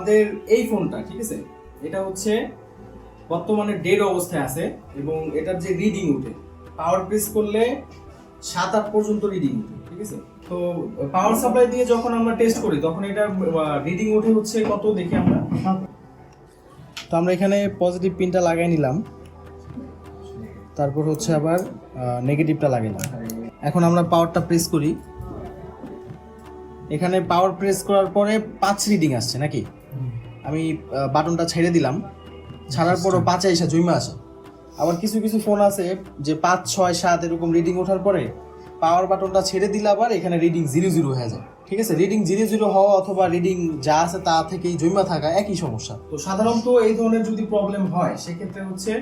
আমাদের এই ফোনটা, ঠিক আছে? এটা হচ্ছে বর্তমানে ডেড অবস্থায় আছে এবং এটার যে রিডিং উঠে। পাওয়ার প্রেস করলে সাত আট পর্যন্ত রিডিং উঠে, ঠিক আছে? তো পাওয়ার সাপ্লাই দিয়ে যখন আমরা টেস্ট করি, তখন এটা রিডিং উঠে হচ্ছে কত দেখি আমরা? তো আমরা এখানে পজিটিভ পিনটা লাগাই নিলাম। তারপর হচ্ছে আবার নেগেটিভটা লাগাইলাম এখন আমরা পাওয়ারটা প্রেস করি। এখানে পাওয়ার প্রেস করার পরে পাঁচ রিডিং আসছে, নাকি? আমি বাটনটা ছেড়ে দিলাম। ছাড়ার পরও পাঁচে এসে জুইমা আসে আবার কিছু কিছু ফোন আছে যে পাঁচ ছয় সাত এরকম রিডিং ওঠার পরে পাওয়ার বাটনটা ছেড়ে দিলে আবার এখানে রিডিং জিরো জিরো হয়ে যায়। ঠিক আছে? রিডিং জিরো জিরো হওয়া অথবা রিডিং যা আছে তা থেকেই জমা থাকা একই সমস্যা। তো সাধারণত এই ধরনের যদি প্রবলেম হয় সেক্ষেত্রে হচ্ছে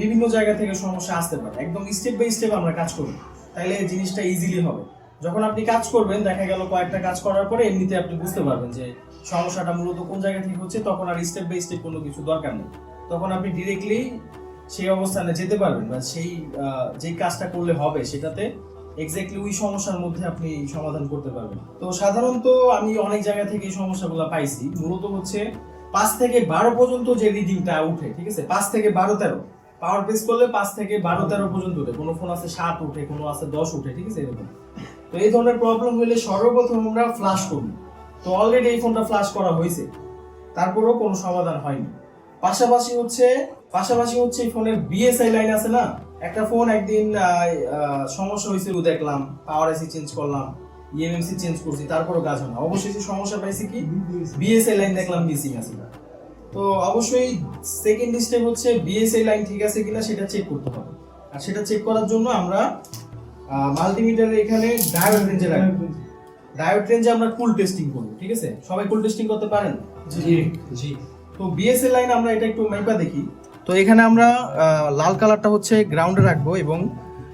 বিভিন্ন জায়গা থেকে সমস্যা আসতে পারে। একদম স্টেপ বাই স্টেপ আমরা কাজ করি। তাইলে জিনিসটা ইজিলি হবে। যখন আপনি কাজ করবেন, দেখা গেল কয়েকটা কাজ করার পরে এমনিতে আপনি বুঝতে পারবেন যে সমস্যাটা মূলত কোন জায়গা থেকে হচ্ছে, তখন আর স্টেপ বাই স্টেপ কোনো কিছু দরকার নেই। তখন আপনি ডিরেক্টলি সেই অবস্থানে যেতে পারবেন বা সেই যেই কাজটা করলে হবে সেটাতে এক্স্যাক্টলি ওই সমস্যার মধ্যে আপনি সমাধান করতে পারবেন। তো সাধারণত আমি অনেক জায়গা থেকে এই সমস্যাগুলো পাইছি। মূলত হচ্ছে পাঁচ থেকে বারো পর্যন্ত যে রিডিংটা উঠে, ঠিক আছে? পাঁচ থেকে বারো, তেরো। পাওয়ার প্রেস করলে পাঁচ থেকে বারো, তেরো পর্যন্ত উঠে। কোনো ফোন আছে সাত উঠে, কোনো আছে দশ উঠে, ঠিক আছে? এরকম। তো এই ধরনের প্রবলেম হলে সর্বপ্রথম আমরা ফ্লাশ করব। তো অলরেডি এই ফোনটা ফ্লাশ করা হয়েছে। তারপরেও কোনো সমাধান হয়নি। পাশাপাশি হচ্ছে পাশাপাশি হচ্ছে এই ফোনের বিএসআই লাইন আছে না? একটা ফোন একদিন সমস্যা হয়েছিল দেখলাম। পাওয়ার এসি চেঞ্জ করলাম ইএমএমসি চেঞ্জ করছি, তারপরও কাজ হয় না অবশেষে সমস্যা পাইছি কি? বিএসআই লাইন দেখলাম মিসিং আছে। তো অবশ্যই সেকেন্ড স্টেপ হচ্ছে বিএসআই লাইন ঠিক আছে কিনা সেটা চেক করতে হবে। আর সেটা চেক করার জন্য আমরা মাল্টিমিটার এখানে ডায়োড রেঞ্জে রাখব ডায়োড রেঞ্জে আমরা কুল টেস্টিং করব ঠিক আছে? সবাই কুল টেস্টিং করতে পারেন? জি জি। তো বিএসএল লাইন আমরা এটা একটু মাইপা দেখি। তো এখানে আমরা লাল কালারটা হচ্ছে গ্রাউন্ডে রাখব এবং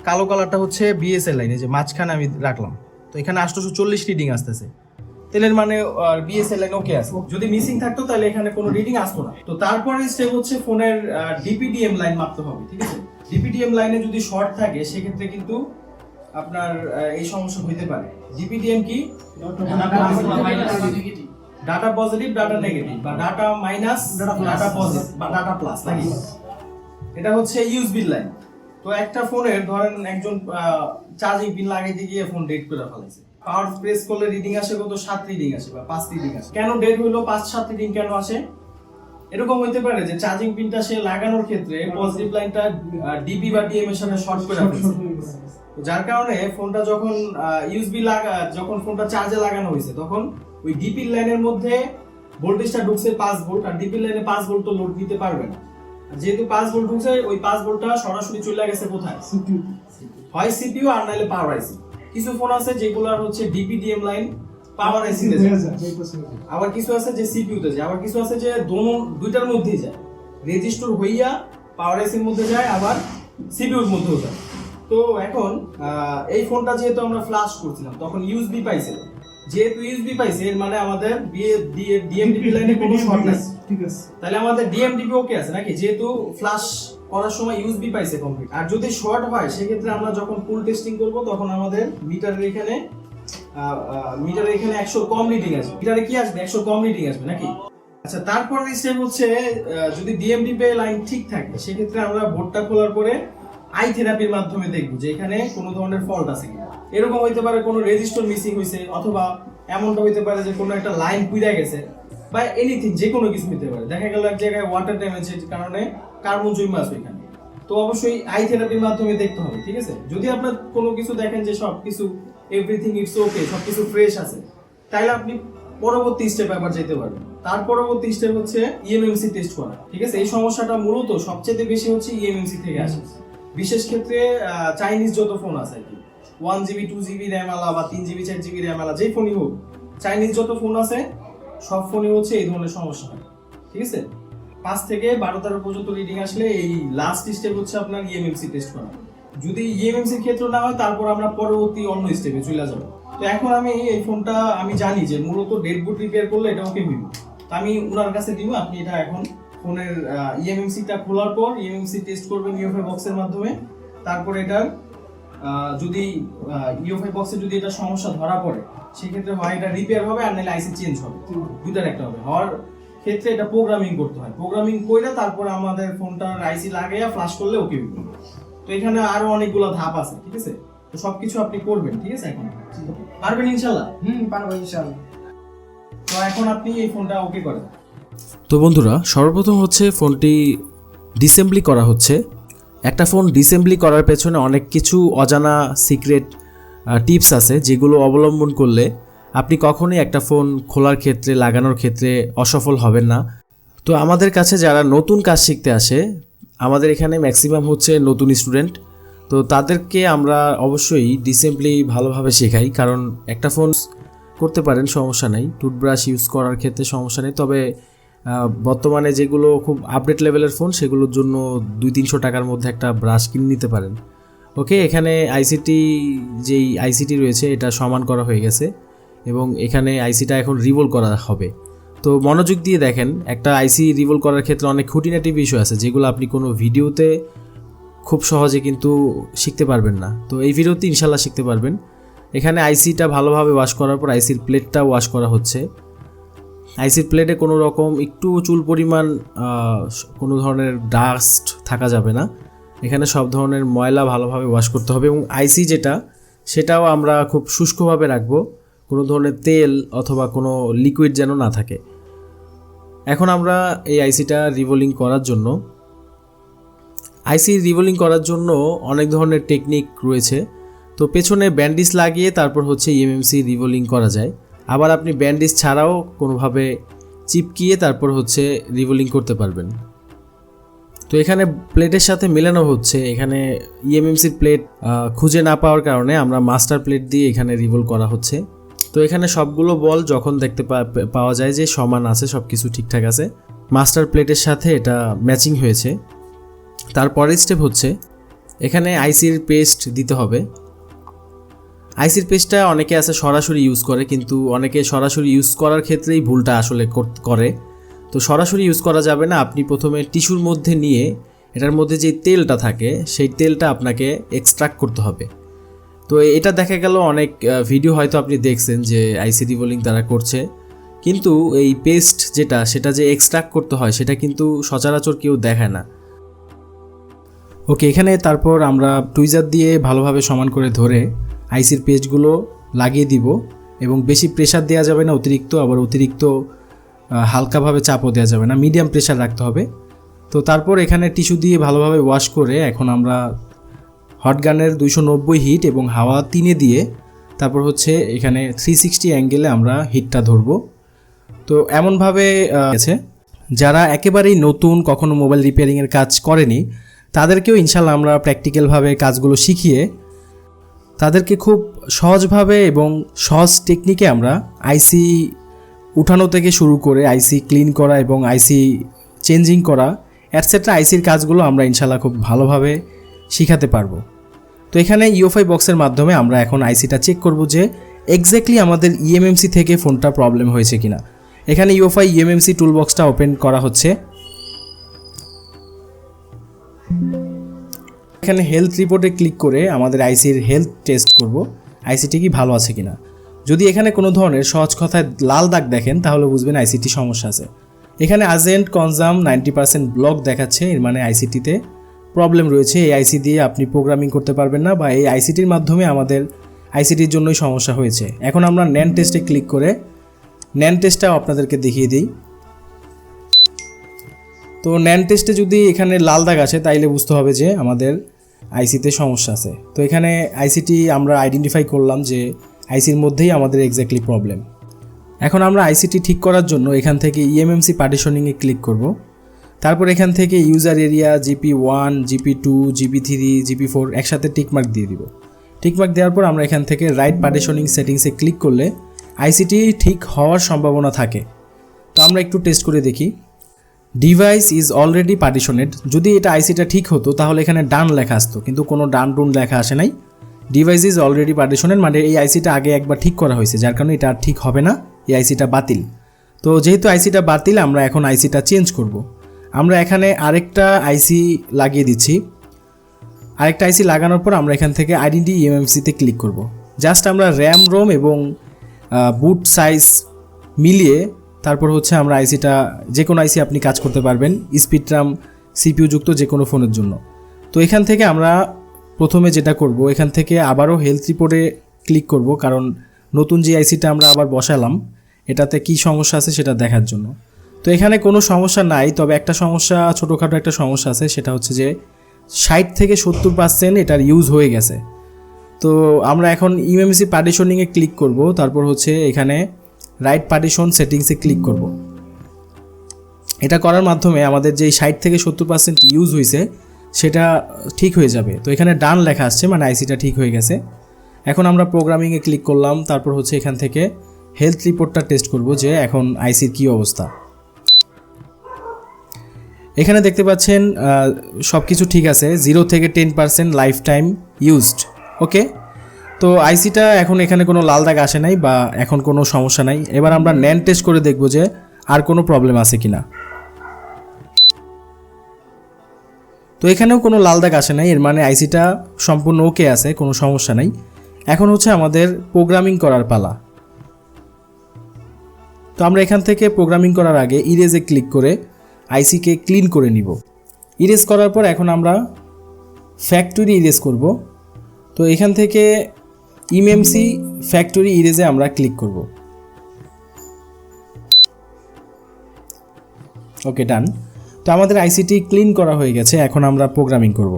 কালো কালারটা হচ্ছে বিএসএল লাইনে যে মাঝখানে আমি রাখলাম। তো এখানে আটশোশো চল্লিশ রিডিং আসতেছে। তেলের মানে বিএসএল লাইন ওকে আছে। যদি মিসিং থাকতো তাহলে এখানে কোনো রিডিং আসতো না। তো তারপরে স্টেপ হচ্ছে ফোনের ডিপিডিএম লাইন মাপতে হবে ঠিক আছে? ডিপিডিএম লাইনে যদি শর্ট থাকে সেক্ষেত্রে কিন্তু আপনার এই সমস্যা হইতে পারে। ডিপিডিএম কি? ডাটা পজিটিভ ডাটা নেগেটিভ বা ডাটা মাইনাস ডাটা পজিটিভ বা ডাটা প্লাস নাকি? এটা হচ্ছে ইউএসবি লাইন তো একটা ফোনের ধরেন একজন চার্জিং পিন লাগাইতে গিয়ে ফোন ডেট করে ফেলাইছে। পাওয়ার প্রেস করলে রিডিং আসে কত? সাত রিডিং আসে বা পাঁচ রিডিং আসে। কেন ডেট হইল? পাঁচ সাত রিডিং কেন আসে? এরকম হইতে পারে যে চার্জিং পিনটা সে লাগানোর ক্ষেত্রে পজিটিভ লাইনটা ডিপি বা ডিএম এর সাথে শর্ট করে ফেলছে যার কারণে ফোনটা যখন ইউএসবি লাগা যখন ফোনটা চার্জে লাগানো হয়েছে তখন ওই ডিপি লাইনের মধ্যে ভোল্টেজটা ঢুকছে পাঁচ ভোল্ট আর ডিপি লাইনে পাঁচ ভোল্ট তো লোড দিতে পারবে না। আর যেহেতু পাঁচ ভোল্ট ঢুকছে ওই পাঁচ ভোল্টটা সরাসরি চলে গেছে কোথায়? হয় সিপিইউ আর নাহলে পাওয়ার আইসি কিছু ফোন আছে যেগুলোর হচ্ছে ডিপিডিএম লাইন পাওয়ার আইসি তে যায়। আবার কিছু আছে যে সিপিইউ তে যায়। আবার কিছু আছে যে দোনো দুইটার মধ্যেই যায়। রেজিস্টার হইয়া পাওয়ার আইসির মধ্যে যায় আবার সিপিইউর মধ্যেও যায়। তো এখন এই ফোনটা যেহেতু আমরা ফ্লাশ করছিলাম তখন ইউএসবি পাইছে। যেহেতু ইউএসবি পাইছে এর মানে আমাদের ডিএমডিপি লাইনে কোনো শর্ট নাই। ঠিক আছে। তাহলে আমাদের ডিএমডিপি ওকে আছে নাকি? যেহেতু ফ্লাশ করার সময় ইউএসবি পাইছে কমপ্লিট আর যদি শর্ট হয় সেক্ষেত্রে আমরা যখন ফুল টেস্টিং করব তখন আমাদের মিটারের এখানে মিটারের এখানে একশো কম রিডিং আসবে। মিটারে কি আসবে? একশো কম রিডিং আসবে নাকি? আচ্ছা তারপর স্টেপ হচ্ছে যদি ডিএমডিপি লাইন ঠিক থাকে সেক্ষেত্রে আমরা বোর্ডটা খোলার পরে আই থেরাপির মাধ্যমে দেখব যে এখানে কোনো ধরনের ফল্ট আছে কিনা। এরকম হইতে পারে কোনো রেজিস্টার মিসিং হয়েছে অথবা এমনটা হইতে পারে যে কোনো একটা লাইন পুইরা গেছে, বা এনিথিং যে কোনো কিছু হতে পারে। দেখা গেল এক জায়গায় ওয়াটার ড্যামেজের কারণে কার্বন জমে আসবে এখানে তো অবশ্যই আই থেরাপির মাধ্যমে দেখতে হবে, ঠিক আছে? যদি আপনার কোনো কিছু দেখেন যে সব কিছু এভরিথিং ইটস ওকে সব কিছু ফ্রেশ আছে তাহলে আপনি পরবর্তী স্টেপ আবার যেতে পারবেন। তার পরবর্তী স্টেপ হচ্ছে E ইএমএমসি টেস্ট করা, ঠিক আছে? এই সমস্যাটা মূলত সবচেয়ে বেশি হচ্ছে E ইএমএমসি থেকে আসে। বিশেষ ক্ষেত্রে চাইনিজ যত ফোন আছে আর কি one GB two GB RAM আলা বা তিন জিবি চার জিবি র্যাম আলা, যেই ফোনই হোক চাইনিজ যত ফোন আছে, সব ফোনে হচ্ছে এই ধরনের সমস্যা। হয় ঠিক আছে? পাঁচ থেকে বারো তেরো পর্যন্ত রিডিং আসলে এই লাস্ট স্টেপ হচ্ছে আপনার E ইএমএমসি টেস্ট করা। যদি E ইএমএমসির ক্ষেত্রে না হয়, তারপর আমরা পরবর্তী অন্য স্টেপে চলে যাব। তো এখন আমি এই ফোনটা আমি জানি যে মূলত ডেড বুট রিপেয়ার করলে এটা ওকে হইব। তো আমি ওনার কাছে দিব, আপনি এটা এখন ফোনের ইএমএমসিটা খোলার পর ইএমএমসি টেস্ট করবেন ইউএফএ বক্সের মাধ্যমে। তারপর এটা যদি ইউএফআই বক্সে যদি এটা সমস্যা ধরা পড়ে সেক্ষেত্রে হয় এটা রিপেয়ার হবে আর নাহলে আইসি চেঞ্জ হবে। দুইটার একটা হবে। হওয়ার ক্ষেত্রে এটা প্রোগ্রামিং করতে হয়। প্রোগ্রামিং করে তারপর আমাদের ফোনটার আইসি লাগাইয়া ফ্লাশ করলে ওকে তো এখানে আরও অনেকগুলো ধাপ আছে ঠিক আছে? তো সবকিছু আপনি করবেন ঠিক আছে এখন? পারবেন ইনশাল্লাহ হুম পারব ইনশাআল্লাহ। তো এখন আপনি এই ফোনটা ওকে করেন। তো বন্ধুরা, সর্বপ্রথম হচ্ছে ফোনটি ডিসেম্বলি করা হচ্ছে। একটা ফোন ডিসেম্বলি করার পেছনে অনেক কিছু অজানা সিক্রেট টিপস আছে যেগুলো অবলম্বন করলে আপনি কখনোই একটা ফোন খোলার ক্ষেত্রে, লাগানোর ক্ষেত্রে অসফল হবেন না। তো আমাদের কাছে যারা নতুন কাজ শিখতে আসে, আমাদের এখানে ম্যাক্সিমাম হচ্ছে নতুন স্টুডেন্ট তো তাদেরকে আমরা অবশ্যই ডিসেম্বলি ভালোভাবে শেখাই, কারণ একটা ফোন করতে পারেন সমস্যা নেই টুথব্রাশ ইউজ করার ক্ষেত্রে সমস্যা নেই। তবে বর্তমানে যেগুলো খুব আপডেট লেভেলের ফোন সেগুলোর জন্য দুই তিনশো টাকার মধ্যে একটা ব্রাশ কিনে নিতে পারেন। ওকে এখানে আইসিটি যেই আইসিটি রয়েছে, এটা সমান করা হয়ে গেছে এবং এখানে আইসিটা এখন রিভোল করা হবে। তো মনোযোগ দিয়ে দেখেন, একটা আইসি রিভোল করার ক্ষেত্রে অনেক খুঁটিনাটি বিষয় আছে, যেগুলো আপনি কোনো ভিডিওতে খুব সহজে কিন্তু শিখতে পারবেন না। তো এই ভিডিওতে ইনশাল্লাহ শিখতে পারবেন। এখানে আইসিটা ভালোভাবে ওয়াশ করার পর আইসির প্লেটটা ওয়াশ করা হচ্ছে। আইসির প্লেটে কোনো রকম একটু চুল পরিমাণ কোনো ধরনের ডাস্ট থাকা যাবে না। এখানে সব ধরনের ময়লা ভালোভাবে ওয়াশ করতে হবে এবং আইসি যেটা, সেটাও আমরা খুব শুষ্কভাবে রাখব। কোনো ধরনের তেল অথবা কোনো লিকুইড যেন না থাকে। এখন আমরা এই আইসিটা রিভোলিং করার জন্য, আইসি রিভোলিং করার জন্য অনেক ধরনের টেকনিক রয়েছে। তো পেছনে ব্যান্ডিজ লাগিয়ে তারপর হচ্ছে ইএমএমসি রিভোলিং করা যায়। আবার আপনি ব্যান্ডিজ ছাড়াও কোনোভাবে চিপকিয়ে তারপর হচ্ছে রিভোলিং করতে পারবেন। তো এখানে প্লেটের সাথে মেলানো হচ্ছে। এখানে ইএমএমসির প্লেট খুঁজে না পাওয়ার কারণে আমরা মাস্টার প্লেট দিয়ে এখানে রিভোল করা হচ্ছে। তো এখানে সবগুলো বল যখন দেখতে পাওয়া যায় যে সমান আছে সব কিছু ঠিকঠাক আছে, মাস্টার প্লেটের সাথে এটা ম্যাচিং হয়েছে। তারপরের স্টেপ হচ্ছে, এখানে আইসির পেস্ট দিতে হবে। আইসির পেস্টটা অনেকে আছে সরাসরি ইউজ করে, কিন্তু অনেকে সরাসরি ইউজ করার ক্ষেত্রেই ভুলটা আসলে করে তো সরাসরি ইউজ করা যাবে না, আপনি প্রথমে টিস্যুর মধ্যে নিয়ে এটার মধ্যে যে তেলটা থাকে, সেই তেলটা আপনাকে এক্সট্রাক্ট করতে হবে। তো এটা দেখা গেল অনেক ভিডিও হয়তো আপনি দেখছেন যে আইসি রিভোলিং তারা করছে। কিন্তু এই পেস্ট যেটা, সেটা যে এক্সট্রাক্ট করতে হয়, সেটা কিন্তু সচরাচর কেউ দেখায় না। ওকে এখানে তারপর আমরা টুইজার দিয়ে ভালোভাবে সমান করে ধরে আইসির পেজগুলো লাগিয়ে দিব এবং বেশি প্রেশার দেওয়া যাবে না, অতিরিক্ত, আবার অতিরিক্ত হালকাভাবে চাপও দেওয়া যাবে না মিডিয়াম প্রেশার রাখতে হবে। তো তারপর এখানে টিস্যু দিয়ে ভালোভাবে ওয়াশ করে এখন আমরা হট গানের দুইশো নব্বই হিট এবং হাওয়া তিনে দিয়ে তারপর হচ্ছে এখানে থ্রি সিক্সটি অ্যাঙ্গেলে আমরা হিটটা ধরবো। তো এমনভাবে আছে। যারা একেবারেই নতুন, কখনো মোবাইল রিপেয়ারিংয়ের কাজ করেনি, তাদেরকেও ইনশাল্লাহ আমরা প্র্যাকটিক্যালভাবে কাজগুলো শিখিয়ে তাদেরকে খুব সহজভাবে এবং সহজ টেকনিকে আমরা আইসি উঠানো থেকে শুরু করে আইসি ক্লিন করা এবং আইসি চেঞ্জিং করা অ্যাটসেট্রা আইসির কাজগুলো আমরা ইনশাল্লাহ খুব ভালোভাবে শিখাতে পারব। তো এখানে ইউএফআই বক্সের মাধ্যমে আমরা এখন আইসিটা চেক করব যে এক্স্যাক্টলি আমাদের ইএমএমসি থেকে ফোনটা প্রবলেম হয়েছে কিনা। এখানে ইউএফআই ইএমএমসি টুল বক্সটা ওপেন করা হচ্ছে। এখানে হেলথ রিপোর্টে ক্লিক করে আমাদের আইসির হেলথ টেস্ট করব। আইসিটি কি ভালো আছে কিনা? যদি এখানে কোনো ধরনের সহজ কথায় লাল দাগ দেখেন, তাহলে বুঝবেন আইসিটি সমস্যা আছে। এখানে আজেন্ট কনজাম নাইনটি পার্সেন্ট ব্লক দেখাচ্ছে, এর মানে আইসিটিতে প্রবলেম রয়েছে। এই আইসি দিয়ে আপনি প্রোগ্রামিং করতে পারবেন না বা এই আইসিটির মাধ্যমে আমাদের আইসিটির জন্যই সমস্যা হয়েছে। এখন আমরা ন্যান টেস্টে ক্লিক করে ন্যান টেস্টটাও আপনাদেরকে দেখিয়ে দিই। তো ন্যান টেস্টে যদি এখানে লাল দাগ আসে তাইলে বুঝতে হবে যে আমাদের আইসিতে সমস্যা আছে। তো এখানে আইসিটি আমরা আইডেন্টিফাই করলাম যে আইসির মধ্যেই আমাদের এক্স্যাক্টলি প্রবলেম এখন আমরা আইসিটি ঠিক করার জন্য এখান থেকে ইএমএমসি পার্টিশনিংয়ে ক্লিক করব। তারপর এখান থেকে user area GP one GP two GP three GP four একসাথে টিকমার্ক দিয়ে দিব। টিকমার্ক দেওয়ার পর আমরা এখান থেকে রাইট পার্টিশনিং সেটিংসে ক্লিক করলে আইসিটি ঠিক হওয়ার সম্ভাবনা থাকে। তো আমরা একটু টেস্ট করে দেখি। ডিভাইস ইজ অলরেডি পার্টিশনেড যদি এটা আইসিটা ঠিক হতো, তাহলে এখানে ডান লেখা আসতো, কিন্তু কোনো ডান ডুন লেখা আসে নাই। ডিভাইস ইজ অলরেডি পার্টিশনেড মানে এই আইসিটা আগে একবার ঠিক করা হয়েছে, যার কারণে এটা আর ঠিক হবে না, এই আইসিটা বাতিল। তো যেহেতু আইসিটা বাতিল, আমরা এখন আইসিটা চেঞ্জ করব। আমরা এখানে আরেকটা আইসি লাগিয়ে দিচ্ছি। আরেকটা আইসি লাগানোর পর আমরা এখান থেকে আইডেন্টি ইএমএমসিতে ক্লিক করব। জাস্ট আমরা র্যাম রোম এবং বুট সাইজ মিলিয়ে তারপর হচ্ছে আমরা আইসিটা যে কোনো আইসি আপনি কাজ করতে পারবেন স্পিড রাম সিপিউ যুক্ত যে কোনো ফোনের জন্য। তো এখান থেকে আমরা প্রথমে যেটা করব, এখান থেকে আবারও হেলথ রিপোর্টে ক্লিক করব, কারণ নতুন যে আইসিটা আমরা আবার বসালাম, এটাতে কি সমস্যা আছে সেটা দেখার জন্য। তো এখানে কোনো সমস্যা নাই, তবে একটা সমস্যা, ছোটোখাটো একটা সমস্যা আছে, সেটা হচ্ছে যে ষাট থেকে সত্তর পার্সেন্ট এটার ইউজ হয়ে গেছে। তো আমরা এখন ইউএমসি পার্টিশনিংয়ে ক্লিক করব, তারপর হচ্ছে এখানে রাইট পার্টিশন সেটিংসে ক্লিক করব। এটা করার মাধ্যমে আমাদের যেই ষাট থেকে সত্তর পার্সেন্ট ইউজ হয়েছে সেটা ঠিক হয়ে যাবে। তো এখানে ডান লেখা আসছে মানে আইসিটা ঠিক হয়ে গেছে। এখন আমরা প্রোগ্রামিংয়ে ক্লিক করলাম, তারপর হচ্ছে এখান থেকে হেলথ রিপোর্টটা টেস্ট করব যে এখন আইসির কী অবস্থা। এখানে দেখতে পাচ্ছেন সব কিছু ঠিক আছে জিরো থেকে ten percent life time used okay তো আইসিটা এখন এখানে কোনো লাল দাগ আসে নাই বা এখন কোনো সমস্যা নাই। এবার আমরা ন্যান টেস্ট করে দেখব যে আর কোনো প্রবলেম আছে কি না তো এখানেও কোনো লাল দাগ আসে নাই, এর মানে আইসিটা সম্পূর্ণ ওকে আছে, কোনো সমস্যা নাই। এখন হচ্ছে আমাদের প্রোগ্রামিং করার পালা। তো আমরা এখান থেকে প্রোগ্রামিং করার আগে ইরেজে ক্লিক করে আইসিকে ক্লিন করে নিব। ইরেজ করার পর এখন আমরা ফ্যাক্টরি ইরেজ করব। তো এখান থেকে ইমএমসি ফ্যাক্টরি ইরেজে আমরা ক্লিক করব। ওকে ডান তো আমাদের আইসিটি ক্লিন করা হয়ে গেছে, এখন আমরা প্রোগ্রামিং করব।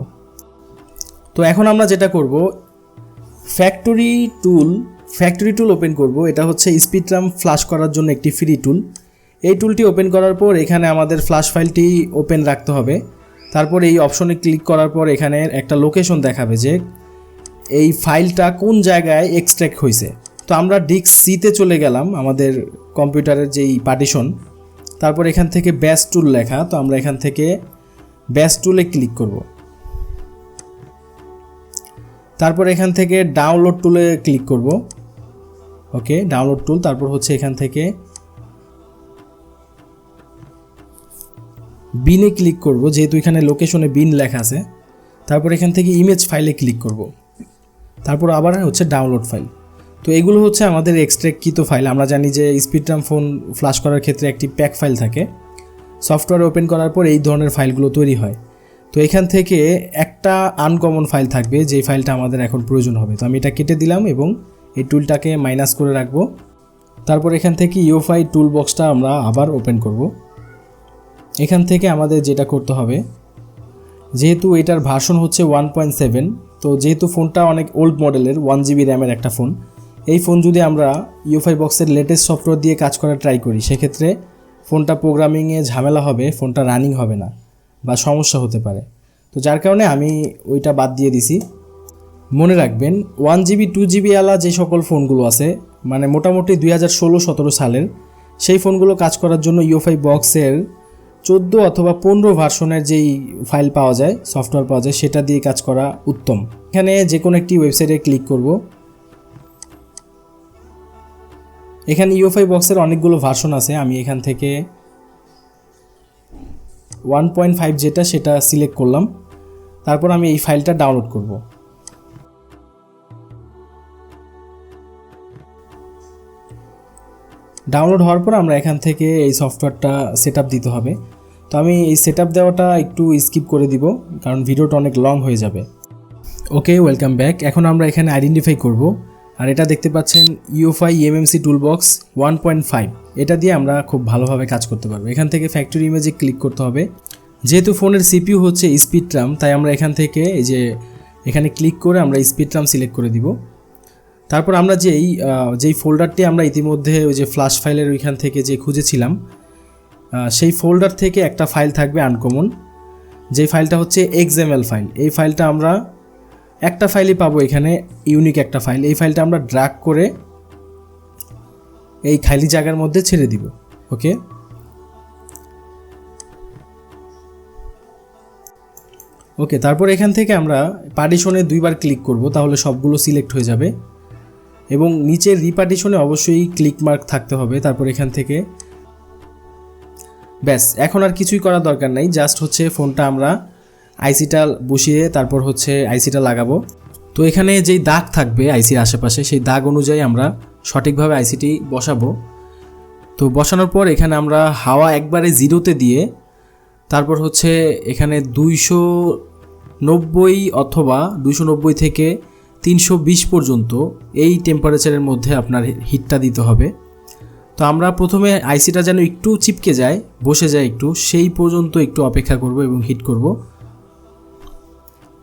তো এখন আমরা যেটা করব factory tool factory tool open করব। এটা হচ্ছে স্পিডরাম ফ্লাশ করার জন্য একটি ফ্রি টুল এই টুলটি ওপেন করার পর এখানে আমাদের ফ্ল্যাশ ফাইলটি ওপেন রাখতে হবে। তারপর এই অপশনে ক্লিক করার পর এখানে একটা লোকেশন দেখাবে যে এই ফাইলটা কোন জায়গায় এক্সট্র্যাক্ট হয়েছে তো আমরা ডিস্ক সিতে চলে গেলাম আমাদের কম্পিউটারের যেই পার্টিশন তারপর এখান থেকে ব্যাস টুল লেখা, তো আমরা এখান থেকে ব্যাস টুলে ক্লিক করব। তারপর এখান থেকে ডাউনলোড টুলে ক্লিক করব। ওকে ডাউনলোড টুল তারপর হচ্ছে এখান থেকে বিনে ক্লিক করব, যেহেতু এখানে লোকেশনে বিন লেখা আছে। তারপর এখান থেকে ইমেজ ফাইলে ক্লিক করব। তারপর আবার হচ্ছে ডাউনলোড ফাইল তো এগুলো হচ্ছে আমাদের এক্সট্রাকৃত ফাইল আমরা জানি যে স্পিডরাম ফোন ফ্লাশ করার ক্ষেত্রে একটি প্যাক ফাইল থাকে। সফটওয়্যার ওপেন করার পর এই ধরনের ফাইলগুলো তৈরি হয়। তো এখান থেকে একটা আনকমন ফাইল থাকবে, যেই ফাইলটা আমাদের এখন প্রয়োজন হবে। তো আমি এটা কেটে দিলাম এবং এই টুলটাকে মাইনাস করে রাখব। তারপর এখান থেকে ইউফাই টুল বক্সটা আমরা আবার ওপেন করব। এখান থেকে আমাদের যেটা করতে হবে, যেহেতু এটার ভার্সন হচ্ছে ওয়ান পয়েন্ট সেভেন তো যেহেতু ফোনটা অনেক ওল্ড মডেলের ওয়ান জিবি র্যামের একটা ফোন এই ফোন যদি আমরা ইউফাই বক্সের লেটেস্ট সফটওয়্যার দিয়ে কাজ করার ট্রাই করি, সেক্ষেত্রে ফোনটা প্রোগ্রামিংয়ে ঝামেলা হবে ফোনটা রানিং হবে না বা সমস্যা হতে পারে। তো যার কারণে আমি ওইটা বাদ দিয়ে দিছি। মনে রাখবেন ওয়ান জিবি টু জিবি আলা যে সকল ফোনগুলো আছে মানে মোটামুটি দুই হাজার ষোলো সতেরো সালের, সেই ফোনগুলো কাজ করার জন্য ইউফাই বক্সের চোদ্দ অথবা পনেরো ভার্সনের যেই ফাইল পাওয়া যায়, সফটওয়্যার পাওয়া যায়, সেটা দিয়ে কাজ করা উত্তম। এখানে যে কোনো একটি ওয়েবসাইটে ক্লিক করব। এখানে ইউএফআই বক্সের অনেকগুলো ভার্সন আছে। আমি এখান থেকে ওয়ান পয়েন্ট ফাইভ যেটা, সেটা সিলেক্ট করলাম। তারপর আমি এই ফাইলটা ডাউনলোড করব। ডাউনলোড হওয়ার পর আমরা এখান থেকে এই সফটওয়্যারটা সেট দিতে হবে। তো আমি এই সেট দেওয়াটা একটু স্কিপ করে দিব, কারণ ভিডিওটা অনেক লং হয়ে যাবে। ওকে ওয়েলকাম ব্যাক এখন আমরা এখানে আইডেন্টিফাই করব, আর এটা দেখতে পাচ্ছেন UFI eMMC toolbox one point five এটা দিয়ে আমরা খুব ভালোভাবে কাজ করতে পারব। এখান থেকে ফ্যাক্টরি ইমেজে ক্লিক করতে হবে। যেহেতু ফোনের সিপিইউ হচ্ছে স্পিড ট্রাম তাই আমরা এখান থেকে এই যে এখানে ক্লিক করে আমরা স্পিড ট্রাম সিলেক্ট করে দিব। তারপর আমরা যেই যেই ফোল্ডারটি আমরা ইতিমধ্যে ওই যে ফ্লাশ ফাইলের ওইখান থেকে যে খুঁজেছিলাম সেই ফোল্ডার থেকে একটা ফাইল থাকবে আনকমন যে ফাইলটা হচ্ছে এক্সএমএল ফাইল এই ফাইলটা আমরা একটা ফাইলই পাবো এখানে ইউনিক একটা ফাইল এই ফাইলটা আমরা ড্রাগ করে এই খালি জায়গার মধ্যে ছেড়ে দিব ওকে ওকে তারপর এখান থেকে আমরা পার্টিশনে দুইবার ক্লিক করব, তাহলে সবগুলো সিলেক্ট হয়ে যাবে। এবং নিচের রিপার্টিশনে অবশ্যই ক্লিক মার্ক থাকতে হবে। তারপর এখান থেকে ব্যাস, এখন আর কিছুই করার দরকার নাই জাস্ট হচ্ছে ফোনটা আমরা আইসিটা বসিয়ে তারপর হচ্ছে আইসিটা লাগাবো। তো এখানে যেই দাগ থাকবে আইসির আশেপাশে, সেই দাগ অনুযায়ী আমরা সঠিকভাবে আইসিটি বসাবো। তো বসানোর পর এখানে আমরা হাওয়া একবারে জিরোতে দিয়ে তারপর হচ্ছে এখানে দুইশো নব্বই অথবা দুইশো নব্বই থেকে তিনশো বিশ পর্যন্ত এই টেম্পারেচারের মধ্যে আপনার হিটটা দিতে হবে। তো আমরা প্রথমে আইসিটা যেন একটু চিপকে যায়, বসে যায় একটু, সেই পর্যন্ত একটু অপেক্ষা করব এবং হিট করব।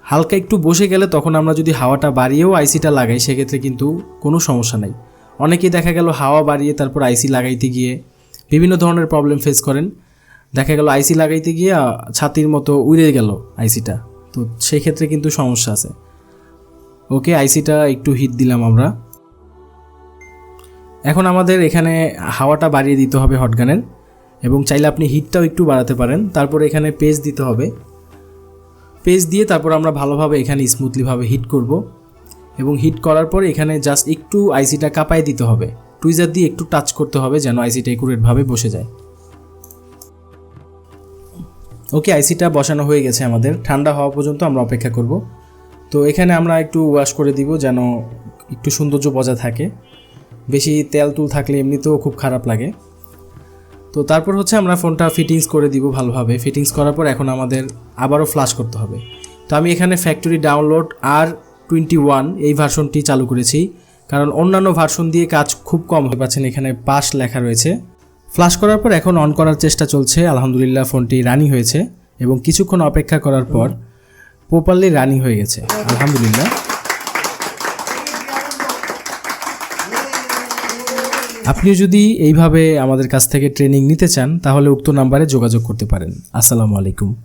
হালকা একটু বসে গেলে তখন আমরা যদি হাওয়াটা বাড়িয়েও আইসিটা লাগাই, সেক্ষেত্রে কিন্তু কোনো সমস্যা নাই। অনেকেই দেখা গেল হাওয়া বাড়িয়ে তারপর আইসি লাগাইতে গিয়ে বিভিন্ন ধরনের প্রবলেম ফেস করেন। দেখা গেল আইসি লাগাইতে গিয়ে ছাতির মতো উড়ে গেল আইসিটা। তো সেই ক্ষেত্রে কিন্তু সমস্যা আছে। ওকে, আইসিটা একটু হিট দিলাম আমরা। এখন আমাদের এখানে হাওয়াটা বাড়িয়ে দিতে হবে হটগানের এবং চাইলে আপনি হিটটাও একটু বাড়াতে পারেন। তারপর এখানে পেজ দিতে হবে। পেজ দিয়ে তারপর আমরা ভালোভাবে এখানে স্মুথলিভাবে হিট করব। এবং হিট করার পর এখানে জাস্ট একটু আইসিটা কাঁপায় দিতে হবে। টুইজার দিয়ে একটু টাচ করতে হবে যেন আইসিটা একুরেটভাবে বসে যায়। ওকে আইসিটা বসানো হয়ে গেছে আমাদের। ঠান্ডা হওয়া পর্যন্ত আমরা অপেক্ষা করব। তো এখানে আমরা একটু ওয়াশ করে দিব যেন একটু সৌন্দর্য বজায় থাকে। বেশি তেল তুল থাকলে এমনিতেও খুব খারাপ লাগে। তো তারপর হচ্ছে আমরা ফোনটা ফিটিংস করে দিব ভালোভাবে। ফিটিংস করার পর এখন আমাদের আবারও ফ্লাশ করতে হবে। তো আমি এখানে ফ্যাক্টরি ডাউনলোড আর টোয়েন্টি ওয়ান এই ভার্সনটি চালু করেছি। কারণ অন্যান্য ভার্সন দিয়ে কাজ খুব কম হয়ে। পাচ্ছেন এখানে পাস লেখা রয়েছে। ফ্লাশ করার পর এখন অন করার চেষ্টা চলছে। আলহামদুলিল্লাহ ফোনটি রানি হয়েছে এবং কিছুক্ষণ অপেক্ষা করার পর প্রপারলি রানি হয়ে গেছে। আলহামদুলিল্লাহ। আপনিও যদি এইভাবে আমাদের কাছ থেকে ট্রেনিং নিতে চান, তাহলে উক্ত নাম্বারে যোগাযোগ করতে পারেন। আসসালামু আলাইকুম।